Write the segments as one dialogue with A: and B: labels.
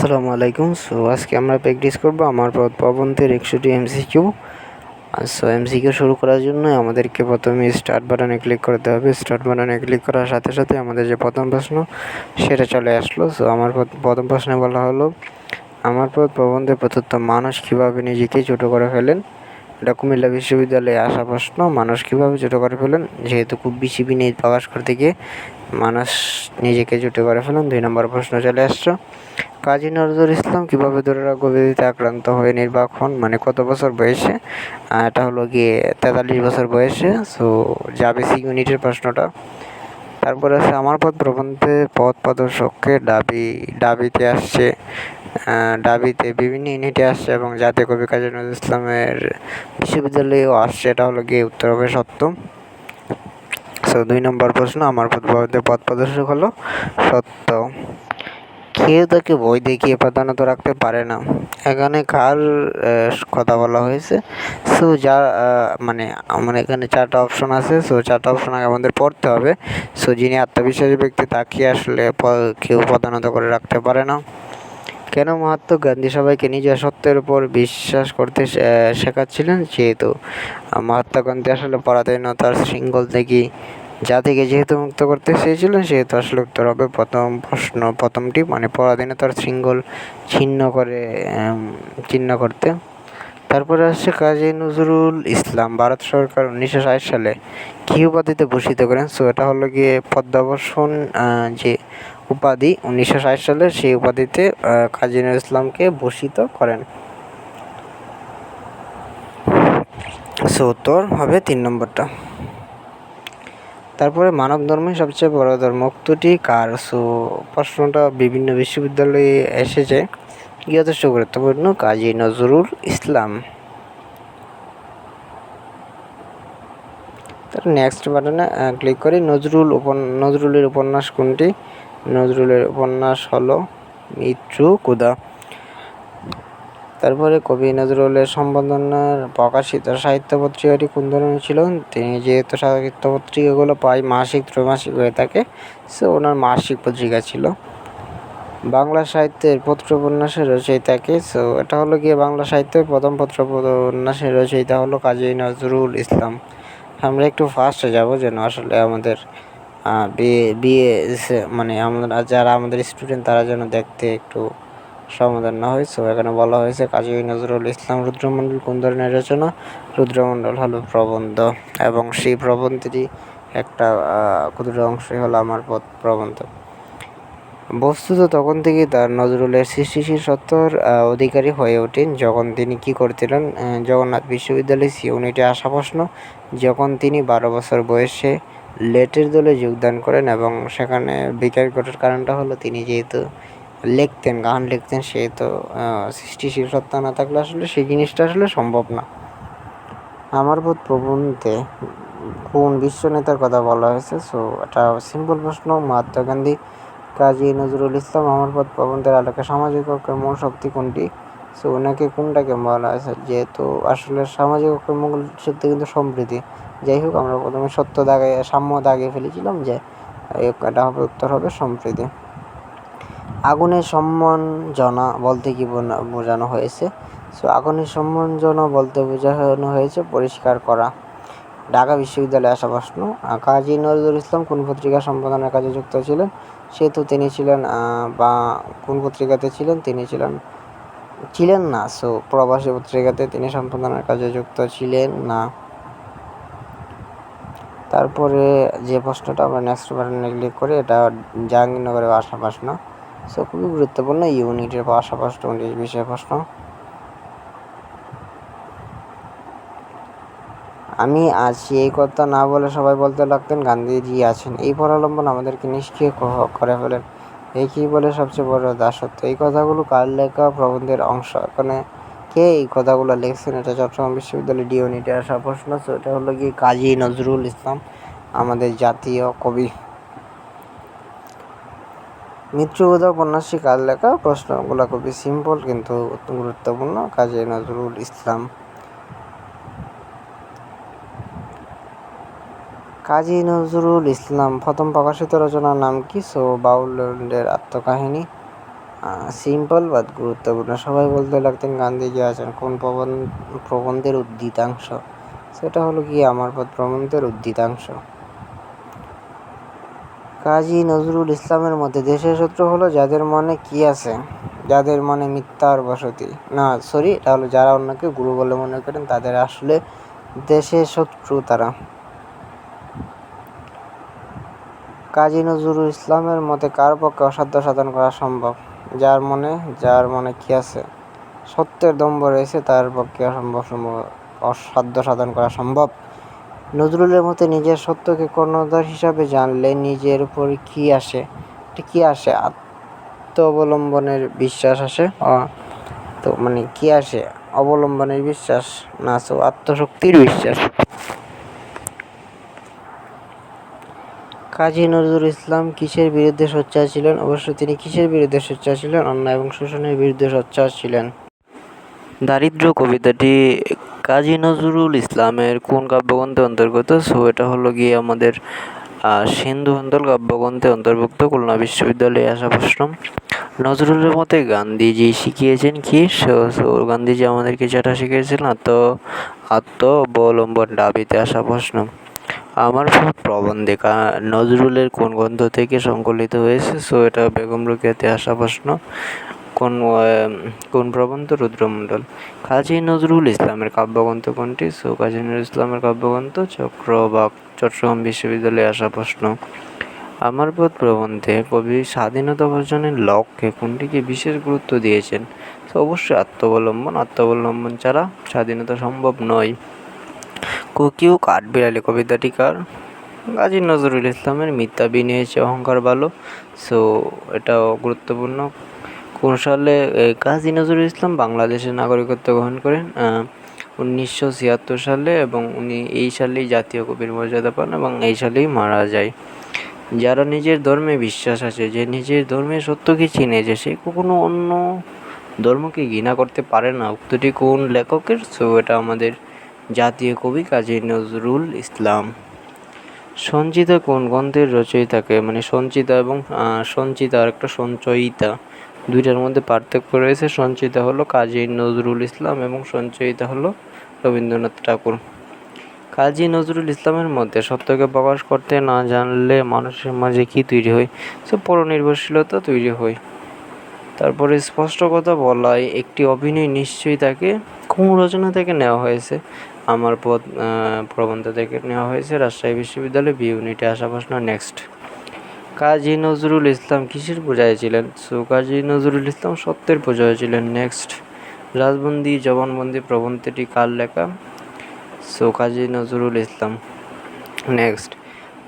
A: আসসালামু আলাইকুম। সো, আজকে আমরা প্র্যাকটিস করব আমার পথ প্রবন্ধের একশোটি এমসিকিউ। সো, এমসিকিউ শুরু করার জন্য আমাদেরকে প্রথমে স্টার্ট বাটনে ক্লিক করতে হবে। স্টার্ট বাটনে ক্লিক করার সাথে সাথে আমাদের যে প্রথম প্রশ্ন, সেটা চলে আসলো। সো, আমার প্রথম প্রশ্নে বলা হলো, আমার পথ প্রবন্ধে প্রদত্ত মানুষ কীভাবে নিজেকে ছোটো করে ফেলেন? এটা কুমিল্লা বিশ্ববিদ্যালয়ে আসা প্রশ্ন, মানুষ কীভাবে ছোটো করে ফেলেন? যেহেতু খুব বেশি বিনিয়োগ প্রকাশ করতে গিয়ে মানুষ নিজেকে ছোটো করে ফেলেন, দুই নম্বর প্রশ্ন চলে আসছো। কাজী নজরুল ইসলাম কীভাবে দুরারোগ্য ব্যাধিতে আক্রান্ত হয়ে নির্বাক হন? মানে কত বছর বয়সে? এটা হলো গিয়ে তেতাল্লিশ বছর বয়সে। সো যা বেসিক ইউনিটের প্রশ্নটা। তারপরে আছে, আমার পথ প্রবন্ধে পথ প্রদর্শককে ডাবি ডাবিতে আসছে ডাবিতে বিভিন্ন ইউনিটে আসছে এবং জাতীয় কবি কাজী নজরুল ইসলামের বিশ্ববিদ্যালয়েও আসছে। এটা হলো গিয়ে উত্তর হবে সত্য। সো দুই নম্বর প্রশ্ন, আমার পথ প্রদর্শক হলো সত্য। কেউ তাকে বই দেখিয়ে প্রধানত রাখতে পারে না। এখানে কার কথা বলা হয়েছে? সো যা মানে আমার এখানে চারটা অপশন আছে। সো চারটা অপশন আগে আমাদের পড়তে হবে। সো যিনি আত্মবিশ্বাসী ব্যক্তি, তাকে আসলে কেউ প্রধানত করে রাখতে পারে না। কেন মহাত্মা গান্ধী সবাইকে নিজের সত্যের উপর বিশ্বাস করতে শেখাচ্ছিলেন? যেহেতু মহাত্মা গান্ধী আসলে পরাধীনতার শৃঙ্খল থেকে জাতিকে যেহেতু মুক্ত করতে চেয়েছিলেন, সেহেতু আসলে উত্তর হবে প্রথম প্রশ্ন, প্রথমটি মানে পরাধীনতার শৃঙ্খল ছিন্ন করে চিহ্ন করতে। তারপরে আসছে কাজী নজরুল ইসলাম, ভারত সরকার উনিশশো ষাট সালে কী উপাধিতে ভূষিত করেন? সো এটা হলো গিয়ে পদ্মাবসন যে উপাধি উনিশশো ষাট সালে সেই উপাধিতে কাজী নজরুল ইসলামকে ভূষিত করেন। সো উত্তর হবে তিন নম্বরটা। তারপরে মানব ধর্মে সবচেয়ে বড় ধর্ম উক্তটি কার? সো প্রশ্নটা বিভিন্ন বিশ্ববিদ্যালয়ে এসেছে। যথেষ্ট গুরুত্বপূর্ণ কাজী নজরুল ইসলাম। তার নেক্সট বাটনে ক্লিক করি নজরুল উপন, নজরুলের উপন্যাস কোনটি? নজরুলের উপন্যাস হলো কুদা। তারপরে কবি নজরুলের সম্বোধনার প্রকাশিত সাহিত্য পত্রিকাটি কোন ধরনের ছিল? তিনি যেহেতু সাহিত্য পত্রিকাগুলো পাই মাসিক, ত্রৈমাসিক হয়ে থাকে, সে ওনার মাসিক পত্রিকা ছিল। বাংলা সাহিত্যের পত্র উপন্যাসের রচয়িতাকে সো, এটা হলো গিয়ে বাংলা সাহিত্যের প্রথম পত্র উপন্যাসের রচয়িতা হলো কাজী নজরুল ইসলাম। আমরা একটু ফাস্টে যাব যেন আসলে আমাদের বিয়ে মানে আমরা যারা আমাদের স্টুডেন্ট তারা যেন দেখতে একটু সমাধান না হয়। সো এখানে বলা হয়েছে, কাজী নজরুল ইসলাম রুদ্রমণ্ডল কোন ধরনের রচনা? রুদ্রমণ্ডল হলো প্রবন্ধ এবং সেই প্রবন্ধেরই একটা ক্ষুদ্র অংশই হলো আমার প্রবন্ধ। বস্তুত তখন থেকেই তার নজরুলের সৃষ্টিশীল সত্তর অধিকারী হয়ে ওঠেন। যখন তিনি কী করছিলেন? জগন্নাথ বিশ্ববিদ্যালয়, সি ইউনিটে আসা প্রশ্ন যখন তিনি বারো বছর বয়সে লেটের দলে যোগদান করেন এবং সেখানে বেকার ঘটার কারণটা হলো তিনি যেহেতু লিখতেন, গান লিখতেন সে তো সৃষ্টিশীল সত্তা না থাকলে আসলে সেই জিনিসটা আসলে সম্ভব না। আমার বোধ প্রবন্ধে কোন বিশ্ব নেতার কথা বলা হয়েছে? সো এটা সিম্পল প্রশ্ন, মহাত্মা গান্ধী, কাজী নজরুল ইসলাম, আমার পথ প্রবন্ধের আলোকে সামাজিক ঐক্যের মূল শক্তি কোনটি? সো ওনাকে কোনটাকে বলা হয়েছে? যেহেতু আসলে সামাজিক ঐক্যের সত্যি কিন্তু সম্প্রীতি। যাই হোক, আমরা প্রথমে সত্য দাগে, সাম্য দাগে ফেলেছিলাম যে এটা হবে, উত্তর হবে সম্প্রীতি। আগুনের সম্মানজনা বলতে কি বোঝানো হয়েছে? সো আগুনের সম্মানজনা বলতে বোঝানো হয়েছে পরিষ্কার করা। ঢাকা বিশ্ববিদ্যালয়ে আসা প্রশ্ন কাজী নজরুল ইসলাম কোন পত্রিকা সম্পাদনার কাজে যুক্ত ছিলেন? সেহেতু তিনি ছিলেন বা কোন পত্রিকাতে ছিলেন? তিনি ছিলেন ছিলেন না সো প্রবাসী পত্রিকাতে তিনি সম্পাদনার কাজে যুক্ত ছিলেন না। তারপরে যে প্রশ্নটা আমরা নেক্সট বাটনে ক্লিক করি, এটা জাহাঙ্গীরনগরের আসা প্রশ্ন। সো খুবই গুরুত্বপূর্ণ, ইউনিটের আসা প্রশ্ন উনিশ বিষয় প্রশ্ন। আমি আছি, এই কথা না বলে সবাই বলতে লাগতেন, গান্ধীজি আছেন। এই পরালম্বন আমাদেরকে নিষ্ক্রিয় করে ফেলেন। এই কী বলে সবচেয়ে বড় দাসত্ব? এই কথাগুলো কার লেখা প্রবন্ধের অংশ? এখানে কে এই কথাগুলো লিখছেন? এটা চট্টগ্রাম বিশ্ববিদ্যালয় ডি ইউনিটে আসা প্রশ্ন এটা হলো কি কাজী নজরুল ইসলাম, আমাদের জাতীয় কবি। মৃত্যুবোধা উপন্যাসী কার লেখা? প্রশ্নগুলো খুবই সিম্পল কিন্তু গুরুত্বপূর্ণ। কাজী নজরুল ইসলাম। কাজী নজরুল ইসলাম, প্রথম প্রকাশিত রচনার নাম কি? সো বাউলের আত্মকাহিনী। সিম্পল বাট গুরুত্বপূর্ণ। সবাই বলতে লাগতেন গান্ধীজি আছেন কোন প্রবন্ধ প্রবন্ধের উদ্ধৃতাংশ? সেটা হলো কি আমার পথ প্রবন্ধের উদ্ধৃতাংশ। কাজী নজরুল ইসলামের মধ্যে দেশের শত্রু হলো যাদের মনে কি আছে, যাদের মনে মিথ্যার বসতি। না সরি তাহলে যারা অন্যকে গুরু বলে মনে করেন তাদের আসলে দেশের শত্রু তারা। কাজী নজরুল ইসলামের মতে কার পক্ষে অসাধ্য সাধন করা সম্ভব। যার মনে যার মনে কি আছে? সত্যের দম্ভ রয়েছে, তার পক্ষে অসম্ভব সম্ভব, অসাধ্য সাধন করা সম্ভব। নজরুলের মতে নিজের সত্যকে কর্ণধার হিসাবে জানলে নিজের উপর কি আসে? এটা কি আসে? আত্ম অবলম্বনের বিশ্বাস আসে? তো মানে কি আসে? অবলম্বনের বিশ্বাস? না আত্মশক্তির বিশ্বাস। কাজী নজরুল ইসলাম কিসের বিরুদ্ধে সোচ্চার ছিলেন? অবশ্য তিনি কিসের বিরুদ্ধে সোচ্চার ছিলেন? অন্যায় এবং শোষণের বিরুদ্ধে সোচ্চার ছিলেন। দারিদ্র কবিতাটি কাজী নজরুল ইসলামের কোন কাব্যগ্রন্থে অন্তর্গত? সো, এটা হলো গিয়ে আমাদের সিন্ধু অঞ্চল কাব্যগ্রন্থে অন্তর্ভুক্ত, খুলনা বিশ্ববিদ্যালয়ে আসা প্রশ্ন। নজরুলের মতে গান্ধীজি শিখিয়েছেন কি? গান্ধীজি আমাদেরকে যেটা শিখিয়েছিলেন, আত্ম আত্ম অবলম্বন দাবিতে আসা প্রশ্ন। আমার ভোট প্রবন্ধে কা- নজরুলের কোন গ্রন্থ থেকে সংকলিত হয়েছে? সো এটা বেগম রোকেয়াতে আসা প্রশ্ন। কোন কোন প্রবন্ধ? রুদ্রমণ্ডল। কাজী নজরুল ইসলামের কাব্যগ্রন্থ কোনটি? সো কাজী নজরুল ইসলামের কাব্যগ্রন্থ চক্রবাক চট্টগ্রাম বিশ্ববিদ্যালয়ে আসা প্রশ্ন। আমার পথ প্রবন্ধে কবি স্বাধীনতা অর্জনের লক্ষ্যে কোনটিকে বিশেষ গুরুত্ব দিয়েছেন? তো অবশ্যই আত্মাবলম্বন। আত্মাবলম্বন ছাড়া স্বাধীনতা সম্ভব নয়। কোকিও কাঠবিড়ালি কবিতাটি কার গাজী নজরুল ইসলামের মিথ্যা বিনিয়েছে অহংকার ভালো সো এটাও গুরুত্বপূর্ণ। কোন সালে কাজী নজরুল ইসলাম বাংলাদেশের নাগরিকত্ব গ্রহণ করেন? উনিশশো ছিয়াত্তর সালে এবং উনি এই সালেই জাতীয় কবির মর্যাদা পান এবং এই সালেই মারা যায়। যারা নিজের ধর্মে বিশ্বাস আছে, যে নিজের ধর্মের সত্যকে চিনে, যে সে কখনো অন্য ধর্মকে ঘৃণা করতে পারে না, উক্তটি কোন লেখকের? সো এটা আমাদের জাতীয় কবি কাজী নজরুল ইসলাম। সঞ্চিতা কোন গ্রন্থের রচয়িতাকে? মানে সঞ্চিতা এবং সঞ্চিতা আর একটা সঞ্চয়িতা। দুইটার মধ্যে পার্থক্য রয়েছে। সঞ্চিতা হলো কাজী নজরুল ইসলাম এবং সঞ্চয়িতা হলো রবীন্দ্রনাথ ঠাকুর। কাজী নজরুল ইসলামের মধ্যে সত্যকে প্রকাশ করতে না জানলে মানুষের মাঝে কি তৈরি হয়? সে পরনির্ভরশীলতা তৈরি হয়। তারপরে স্পষ্ট কথা বলায় একটি অভিনয় নিশ্চয়ই তাকে কোন রচনা থেকে নেওয়া হয়েছে? আমার পথ প্রবন্ধ থেকে নেওয়া হয়েছে। রাজশাহী বিশ্ববিদ্যালয় বি ইউনিটে আসা প্রশ্ন নেক্সট কাজী নজরুল ইসলাম কিসের পূজায় ছিলেন? সো, কাজী নজরুল ইসলাম সত্যের পূজায় ছিলেন। নেক্সট রাজবন্দি জবানবন্দি প্রবন্ধটি কার লেখা? সো, কাজী নজরুল ইসলাম। নেক্সট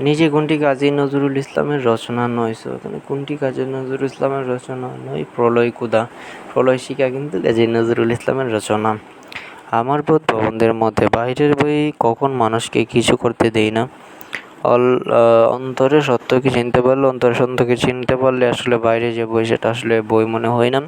A: নিজে কোনটি কাজী নজরুল ইসলামের রচনা নয়? সো এখানে কোনটি কাজী নজরুল ইসলামের রচনা নয়? প্রলয় কুদা। প্রলয় শিকা কিন্তু কাজী নজরুল ইসলামের রচনা। আমার বোধ প্রবন্ধের মধ্যে। বাইরের বই কখন মানুষকে কিছু করতে দেয় না। অল অন্তরে সত্যকে চিনতে পারলে, অন্তরে সত্যকে চিনতে পারলে আসলে বাইরে যে বই, সেটা আসলে বই মনে হয় না।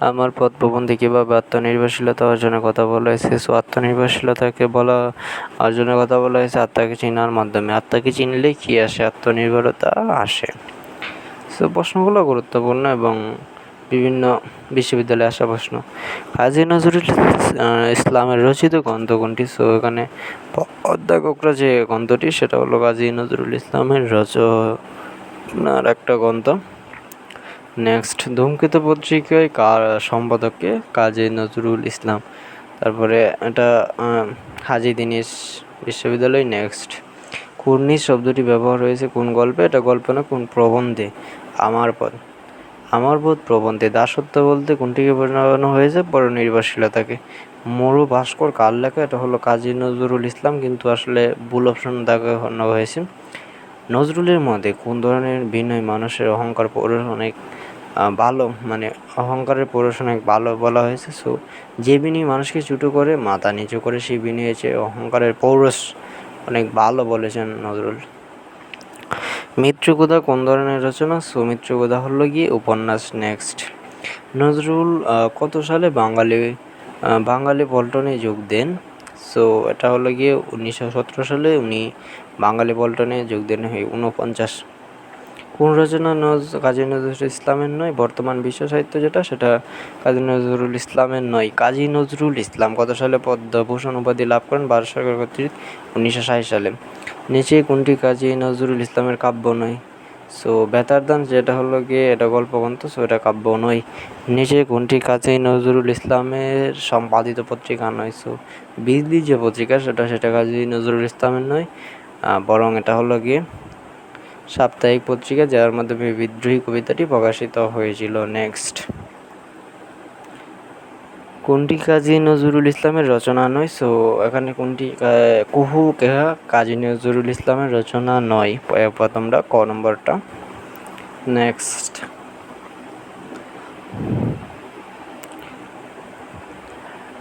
A: আমার পথ প্রবন্ধে কীভাবে আত্মনির্ভরশীলতা অর্জনের কথা বলা হয়েছে। সো, আত্মনির্ভরশীলতাকে বলা, অর্জনের কথা বলা হয়েছে আত্মাকে চেনার মাধ্যমে। আত্মাকে চিনলে কী আসে? আত্মনির্ভরতা আসে। সো, প্রশ্নগুলো গুরুত্বপূর্ণ এবং বিভিন্ন বিশ্ববিদ্যালয়ে আসা প্রশ্ন। কাজী নজরুল ইসলামের রচিত গ্রন্থ কোনটি? সো এখানে অধ্যাপকরা যে গ্রন্থটি, সেটা হলো কাজী নজরুল ইসলামের রচনার একটা গ্রন্থ। নেক্সট ধূমকেতু পত্রিকায় কার সম্পাদককে কাজী নজরুল ইসলাম? তারপরে এটা হাজি দিনেশ বিশ্ববিদ্যালয়। নেক্সট কুর্নিশ শব্দটি ব্যবহার হয়েছে কোন গল্পে? এটা গল্প না, কোন প্রবন্ধে? আমার পদ আমার বোধ প্রবন্ধে দাসত্ব বলতে কোনটিকে বোঝানো হয়েছে? পরনির্ভরশীলতাকে মরু ভাস্কর কার লেখা? এটা হলো কাজী নজরুল ইসলাম, কিন্তু আসলে ভুল অপশন দেখানো হয়েছে। নজরুলের মধ্যে কোন ধরনের বিনয় মানুষের অহংকার পৌরুষ অনেক ভালো মানে অহংকারের পৌরুষ অনেক ভালো বলা হয়েছে? সো, যে বিনয় মানুষকে ছোটো করে, মাথা নিচু করে সেই বিনয় হচ্ছে অহংকারের পৌরুষ অনেক ভালো বলেছেন নজরুল। মিত্রকোদা কোন ধরনের রচনা? সো মিত্রকোদা হলো গিয়ে উপন্যাস নেক্সট। নজরুল কত সালে বাঙালি বাঙালি পল্টনে যোগ দেন? সো, এটা হলো গিয়ে উনিশশো সতেরো সালে উনি বাঙালি পল্টনে যোগ দেন হয় ঊনপঞ্চাশ কোন রচনা নজ কাজী নজরুল ইসলামের নয়, বর্তমান বিশ্ব সাহিত্য যেটা, সেটা কাজী নজরুল ইসলামের নয়। কাজী নজরুল ইসলাম কত সালে পদ্মভূষণ উপাধি লাভ করেন? ভারত সরকার কর্তৃক উনিশশো ষাট সালে। নিচে কোনটি কাজী নজরুল ইসলামের কাব্য নয়? সো বেতার দান যেটা হলো গিয়ে এটা গল্প গল্পগ্রন্থ সো এটা কাব্য নয়। নিচে কোনটি কাজী নজরুল ইসলামের সম্পাদিত পত্রিকা নয়? সো বিজলি যে পত্রিকা, সেটা সেটা কাজী নজরুল ইসলামের নয়। বরং এটা হলো গিয়ে সাপ্তাহিক পত্রিকা, যার মাধ্যমে বিদ্রোহী কবিতাটি প্রকাশিত হয়েছিল। নেক্সট কোনটি কাজী নজরুল ইসলামের রচনা নয়? সো এখানে কোনটি কুহু কেহা কাজী নজরুল ইসলামের রচনা নয়? প্রথমটা ক নম্বরটা। নেক্সট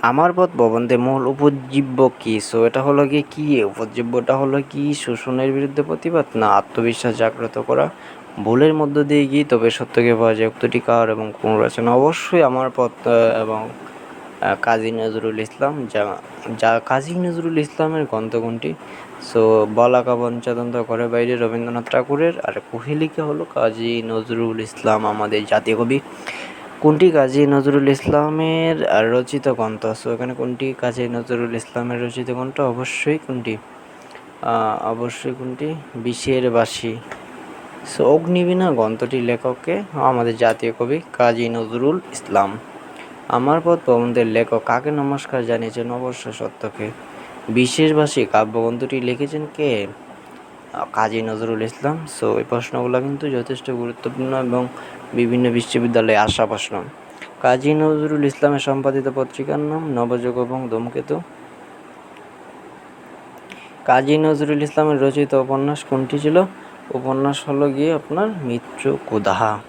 A: আমার পথ প্রবন্ধে মূল উপজীব্য কি? সো এটা হলো কি? কি উপজীব্যটা হলো কি? শোষণের বিরুদ্ধে প্রতিবাদ? না, আত্মবিশ্বাস জাগ্রত করা? ভুলের মধ্য দিয়ে গিয়ে তবে সত্যকে পাওয়া যায় উক্তটি কার এবং কোন রচনা অবশ্যই আমার পথ এবং কাজী নজরুল ইসলাম, যা যা, কাজী নজরুল ইসলামের কোনটি সো বলাকা পঞ্চতন্ত্র করে বাইরে রবীন্দ্রনাথ ঠাকুরের আর কোহেলিকা হলো কাজী নজরুল ইসলাম, আমাদের জাতীয় কবি। কোনটি কাজী নজরুল ইসলামের রচিত গ্রন্থ? সো এখানে কোনটি কাজী নজরুল ইসলামের রচিত গ্রন্থ? অবশ্যই কোনটি? অবশ্যই কোনটি? বিশের বাসী সো অগ্নিবীণা গ্রন্থটি লেখককে আমাদের জাতীয় কবি কাজী নজরুল ইসলাম। আমার পথ প্রবন্ধের লেখক কাকে নমস্কার জানিয়েছেন? অবশ্য সত্যকে। বিশেষবাসী কাব্যগ্রন্থটি লিখেছেন কে? কাজী নজরুল ইসলাম। সো এই প্রশ্নগুলো কিন্তু যথেষ্ট গুরুত্বপূর্ণ এবং বিভিন্ন বিশ্ববিদ্যালয়ে আসা প্রশ্ন কাজী নজরুল ইসলামের সম্পাদিত পত্রিকার নাম নবযুগ এবং ধূমকেতু। কাজী নজরুল ইসলামের রচিত উপন্যাস কোনটি ছিল? উপন্যাস হলো গিয়ে আপনার মিত্র কুদাহা।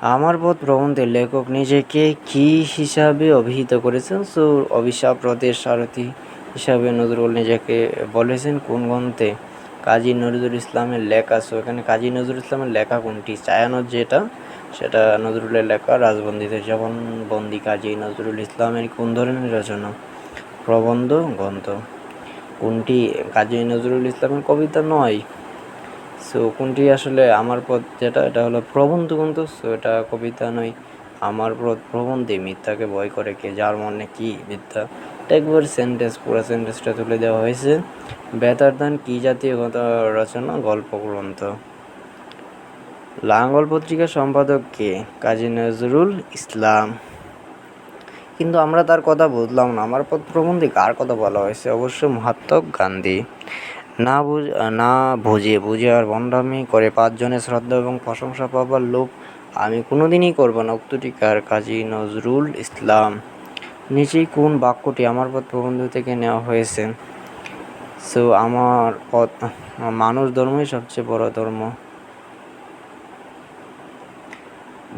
A: আমার পথ প্রবন্ধের লেখক নিজেকে কি হিসাবে অভিহিত করেছেন? সো, অভিশাপ, রথের সারথি হিসাবে নজরুল নিজেকে বলেছেন কোন গ্রন্থে? কাজী নজরুল ইসলামের লেখা সো এখানে কাজী নজরুল ইসলামের লেখা কোনটি? ছায়ানট যেটা, সেটা নজরুলের লেখা, রাজবন্দিতে যেমন বন্দি কাজী নজরুল ইসলামের কোন ধরনের রচনা? প্রবন্ধ, গ্রন্থ। কোনটি কাজী নজরুল ইসলামের কবিতা নয়? সো কোনটি আসলে আমার পথ যেটা, এটা হলো প্রবন্ধ গ্রন্থ সো এটা কবিতা নয়। আমার প্রবন্ধে মিথ্যাকে ভয় করে কে? যার মনে কি মিথ্যা? একবার সেন্টেন্স পুরো সেন্টেন্সটা তুলে দেওয়া হয়েছে। বেতার দান কি জাতীয় রচনা? গল্প গ্রন্থ। লাঙ্গল পত্রিকার সম্পাদক কে? কাজী নজরুল ইসলাম। কিন্তু আমরা তার কথা বুঝলাম না। আমার পথ প্রবন্ধে কার কথা বলা হয়েছে? অবশ্য মহাত্মা গান্ধী। না বুঝ, না বুঝে বুঝে আর ভণ্ডামি করে পাঁচজনের শ্রদ্ধা এবং প্রশংসা পাবার লোভ আমি কোনোদিনই করব না। উক্তটি কার? কাজী নজরুল ইসলাম। নিচেই কোন বাক্যটি আমার পথ প্রবন্ধ থেকে নেওয়া হয়েছে? সো আমার পথ, মানুষ ধর্মই সবচেয়ে বড় ধর্ম।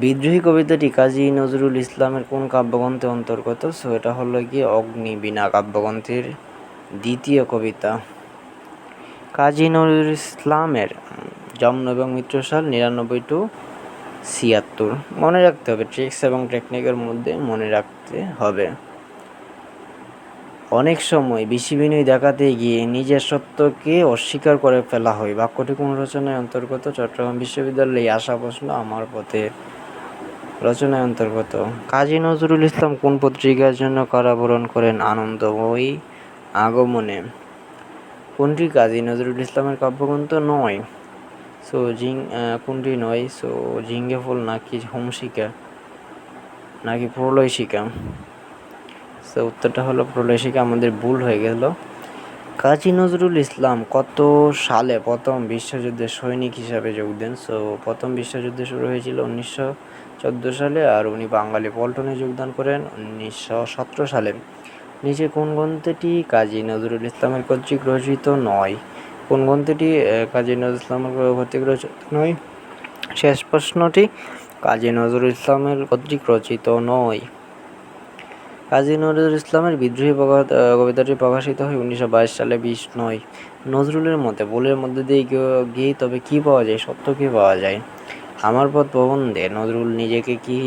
A: বিদ্রোহী কবিতাটি কাজী নজরুল ইসলামের কোন কাব্যগ্রন্থে অন্তর্গত? সো এটা হলো গিয়ে অগ্নিবীণা কাব্যগ্রন্থের দ্বিতীয় কবিতা। কাজী নজরুল ইসলামের জন্ম এবং মৃত্যুসাল নিরানব্বই টু ছিয়াত্তর। মনে রাখতে হবে ট্রিক্স এবং টেকনিকের মধ্যে মনে রাখতে হবে। অনেক সময় বেশি বিনয় দেখাতে গিয়ে নিজের সত্যকে অস্বীকার করে ফেলা হয়। বাক্যটি কোন রচনায় অন্তর্গত? চট্টগ্রাম বিশ্ববিদ্যালয়ে আসা প্রশ্ন আমার পথে। রচনায় অন্তর্গত, কাজী নজরুল ইসলাম কোন পত্রিকার জন্য কারাবরণ করেন আনন্দময়ী আগমনে? কোনটি কাজী নজরুল ইসলামের কাব্যগ্রন্থ? নয়। সো জিং কোনটি নয় সো ঝিঙ্গে ফুল নাকি হোমশিকা নাকি প্রলয়শিকা সো উত্তরটা হলো প্রলয়শিকা আমাদের ভুল হয়ে গেল কাজী নজরুল ইসলাম কত সালে প্রথম বিশ্বযুদ্ধে সৈনিক হিসাবে যোগ দেন সো প্রথম বিশ্বযুদ্ধ শুরু হয়েছিল উনিশশো চোদ্দ সালে আর উনি বাঙালি পল্টনে যোগদান করেন উনিশশো সতেরো সালে নিচে কোন গ্রন্থটি কাজী নজরুল ইসলামের কর্তৃক রচিত নয় কোন গ্রন্থটি কাজী নজরুল ইসলামের কর্তৃক রচিত নয়। শেষ প্রশ্নটি কাজী নজরুল ইসলামের কর্তৃক রচিত নয়? কাজী নজরুল ইসলামের বিদ্রোহী কবিতাটি প্রকাশিত হয় উনিশশো বাইশ সালে বিশ নয়। নজরুলের মতে বলের মধ্যে দিয়ে গিয়ে তবে কি পাওয়া যায়? সত্য কি পাওয়া যায়? আমার পথ প্রবন্ধে নজরুল নিজেকে কি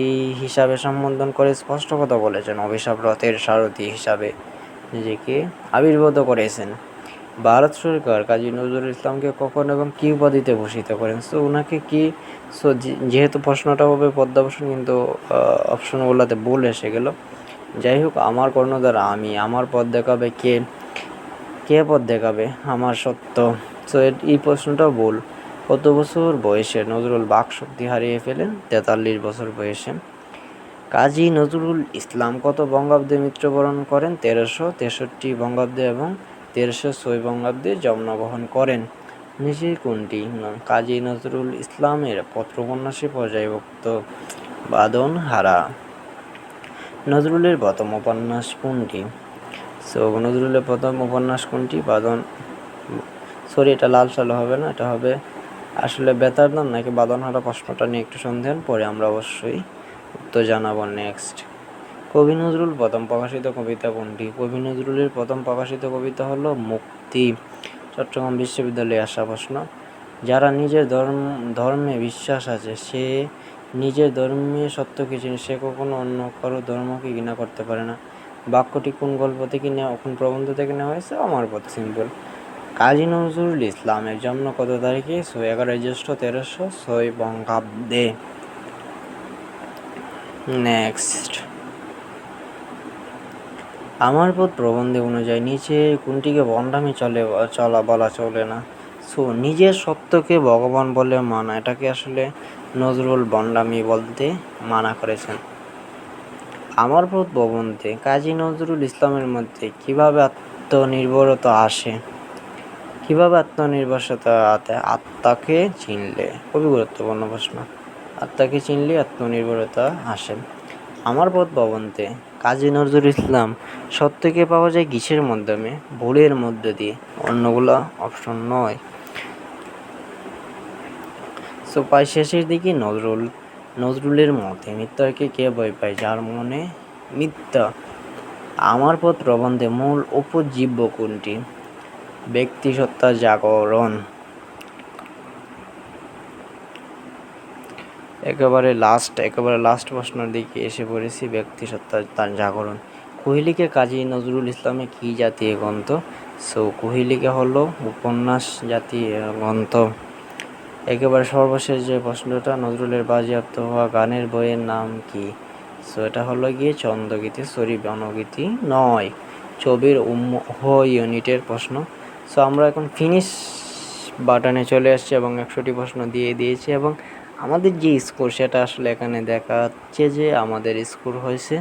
A: হিসাবে সম্বোধন করে স্পষ্ট কথা বলেছেন? অভিশাপ রথের সারথি হিসাবে নিজেকে আবির্ভূত করেছেন। ভারত সরকার কাজী নজরুল ইসলামকে কখন এবং কী উপাধিতে ভূষিত করেন? সো ওনাকে কি সো যেহেতু প্রশ্নটা হবে পদ্মাভূষণ কিন্তু অপশনগুলোতে ভুল এসে গেল। যাই হোক, আমার কর্ণধার, আমি আমার পদ দেখাবে কে? কে পদ দেখাবে? আমার সত্য। সো এই প্রশ্নটাও ভুল। কত বছর বয়সে নজরুল বাক শক্তি হারিয়ে ফেলেন? তেতাল্লিশ বছর বয়সে। কাজী নজরুল ইসলাম কত বঙ্গাব্দে মৃত্যুবরণ করেন? তেরোশো তেষট্টি বঙ্গাব্দে এবং তেরোশো ছয় বঙ্গাব্দে জন্মগ্রহণ করেন। নিচে কোনটি? কাজী নজরুল ইসলামের পত্রকন্যাসী পর্যায়ভুক্ত বাদন হারা। নজরুলের প্রথম উপন্যাস কোনটি? সো নজরুলের প্রথম উপন্যাস কোনটি? বাদন সরি এটা লাল সালো হবে না, এটা হবে আসলে বেতার দাম নাকি বাদনহারা প্রশ্নটা নিয়ে একটু সন্দেহ, পরে আমরা অবশ্যই উত্তর জানাব নেক্সট কবি নজরুল প্রথম প্রকাশিত কবিতা কোনটি? কবি নজরুলের প্রথম প্রকাশিত কবিতা হলো মুক্তি, চট্টগ্রাম বিশ্ববিদ্যালয়ে আসা প্রশ্ন। যারা নিজের ধর্ম, ধর্মে বিশ্বাস আছে, সে নিজের ধর্মীয় সত্যকে চিনে, সে কখনো অন্য কারও ধর্মকে ঘৃণা করতে পারে না। বাক্যটি কোন গল্প থেকে নেওয়া, কোন প্রবন্ধ থেকে নেওয়া হয়েছে? আমার পথ সিম্পল কাজী নজরুল ইসলামের জন্ম কত তারিখে? সো এগারোই জ্যৈষ্ঠ তেরোশো ছয় বঙ্গাব্দে। নেক্সট। আমার পথ প্রবন্ধে অনুযায়ী নিচে কোনটিকে বন্ডামি চলে, চলা, বলা চলে না। সো, নিজের সত্যকে ভগবান বলে মানা, এটাকে আসলে নজরুল বন্ডামি বলতে মানা করেছেন। আমার পথ প্রবন্ধে কাজী নজরুল ইসলামের মধ্যে কীভাবে আত্মনির্ভরতা আসে, কীভাবে আত্মনির্ভরতা আত্মাকে চিনলে, খুবই গুরুত্বপূর্ণ প্রশ্ন, আত্মাকে চিনলে আত্মনির্ভরতা আসে। আমার পথ প্রবন্ধে কাজী নজরুল ইসলাম সত্যকে পাওয়া যায় কিসের মাধ্যমে, ভুলের মধ্য দিয়ে, অন্যগুলো অপশন নয়। সো পাই শেষের দিকে নজরুল, নজরুলের মতে মিথ্যাকে কে ভয় পায়? যার মনে মিথ্যা। আমার পথ প্রবন্ধে মূল উপজীব্য কোনটি? ব্যক্তিসত্তা জাগরণ। একেবারে লাস্ট একেবারে লাস্ট প্রশ্নের দিকে এসে পড়েছি ব্যক্তিসত্তা তার জাগরণ। কোহলিকে কাজী নজরুল ইসলামে কী জাতীয় গ্রন্থ? সো কোহলিকে হলো উপন্যাস জাতীয় গ্রন্থ। একেবারে সর্বশেষ যে প্রশ্নটা, নজরুলের বাজেয়াপ্ত হওয়া গানের বইয়ের নাম কি? সো এটা হলো গিয়ে চন্দ্রগীতি, সরি, বনগীতি নয়, ছবির হ ইউনিটের প্রশ্ন। সো আমরা এখন ফিনিশ বাটনে চলে আসছি এবং একশোটি প্রশ্ন দিয়ে দিয়েছি এবং আমাদের যে স্কোর সেটা আসলে এখানে দেখাচ্ছে যে আমাদের স্কোর হয়েছে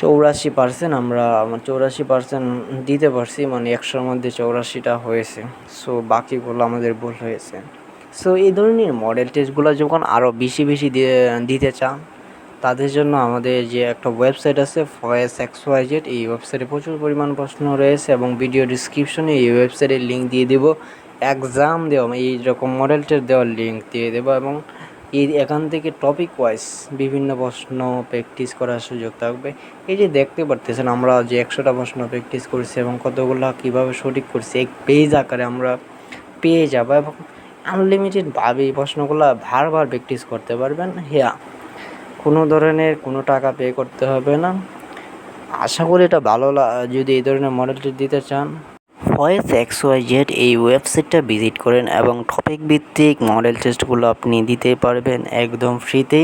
A: চৌরাশি পার্সেন্ট আমরা চৌরাশি পার্সেন্ট দিতে পারছি মানে একশোর মধ্যে চৌরাশিটা হয়েছে। সো বাকিগুলো আমাদের ভুল হয়েছে। সো এই ধরনের মডেল টেস্টগুলো যখন আরও বেশি বেশি দিতে চান, তাদের জন্য আমাদের যে একটা ওয়েবসাইট আছে ফয়েস এক্স ওয়াই জেড এই ওয়েবসাইটে প্রচুর পরিমাণ প্রশ্ন রয়েছে এবং ভিডিও ডিসক্রিপশনে এই ওয়েবসাইটের লিঙ্ক দিয়ে দেবো। এক্সাম দেওয়া এইরকম মডেল টেস্ট দেওয়ার লিঙ্ক দিয়ে দেবো এবং এই এখান থেকে টপিক ওয়াইজ বিভিন্ন প্রশ্ন প্র্যাকটিস করার সুযোগ থাকবে। এই যে দেখতে পারতেছেন, আমরা যে একশোটা প্রশ্ন প্র্যাকটিস করছি এবং কতগুলো কীভাবে সঠিক করছি, এক পেজ আকারে আমরা পেয়ে যাব এবং আনলিমিটেডভাবে এই প্রশ্নগুলো বারবার প্র্যাকটিস করতে পারবেন। হ্যাঁ কোনো ধরনের কোনো টাকা পে করতে হবে না। আশা করি এটা ভালো যদি এই ধরনের মডেলটি দিতে চান ভয়েস এক্স ওয়াই জেড এই ওয়েবসাইটটা ভিজিট করেন এবং টপিক ভিত্তিক মডেল টেস্টগুলো আপনি দিতে পারবেন একদম ফ্রিতে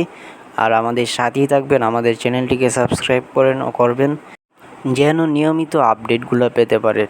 A: আর আমাদের সাথেই থাকবেন, আমাদের চ্যানেলটিকে সাবস্ক্রাইব করেন ও করবেন, যেন নিয়মিত আপডেটগুলো পেতে পারেন।